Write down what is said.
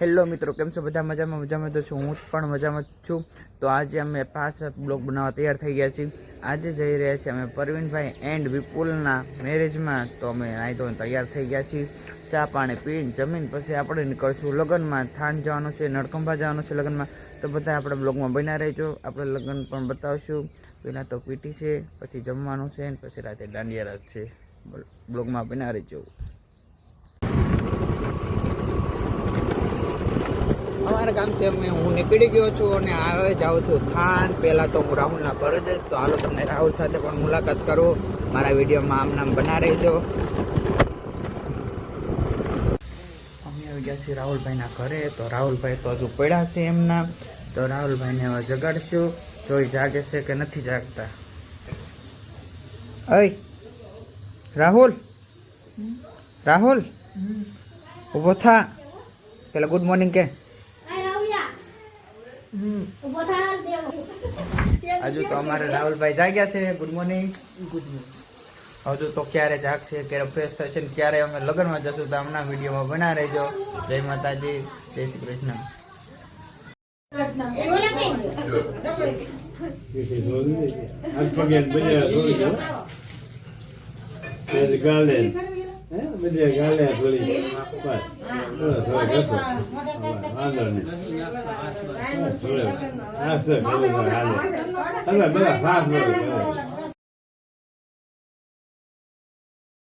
Hello મિત્રો, કેમ છો? બધા મજામાં? મજામાં તો છું. હું પણ મજામાં જ છું. તો આજે અમે પાંચ બ્લોગ બનાવવા તૈયાર થઈ ગયા છીએ. આજે જઈ રહ્યા છીએ અમે પરવીનભાઈ એન્ડ વિપુલના મેરેજમાં તો અમે નાહી ધોઈને તૈયાર થઈ ગયા છીએ. ચા પાણી પીને જમીન પછી આપણે નીકળશું. લગ્નમાં થાન જવાનું છે નળકંબા જવાનું છે લગ્નમાં. તો બધા આપણે બ્લોગમાં બન્યા રહેજો. આપણે લગ્ન પણ બતાવશું. પહેલાં તો પીટી છે, પછી જમવાનું છે પછી રાતે દાંડિયા રાત છે. બ્લોગમાં બન્યા રહેજો. અમારા ગામથી અમે હું નીકળી ગયો છું અને હવે જાઉં છું થાન. પહેલાં તો હું રાહુલના ઘરે જઈશ તો હાલો તમને રાહુલ સાથે પણ મુલાકાત કરું. મારા વિડીયોમાં આમ નામ બના રહેજો. અમે આવી ગયા છીએ રાહુલભાઈના ઘરે. તો રાહુલભાઈ તો હજુ પડ્યા છે એમના. તો રાહુલભાઈને હવે જગાડશું. જોઈ જાગે છે કે નથી જાગતા. અય રાહુલ? રાહુલ? ઊભો થા. પેલા ગુડ મોર્નિંગ કે. હજુ તો અમારે રાહુલભાઈ જાગ્યા છે. ગુડ મોર્નિંગ ગુડ મોર્નિંગ હજુ તો ક્યારે જાગશે, ક્યારે ફ્રેશ થશે ને ક્યારે અમે લગ્નમાં જશું તો હમણાં વિડીયોમાં બના રહેજો. જય માતાજી. જય Shri Krishna. Als pakket meneer Roy, Met de galen. Met de galen,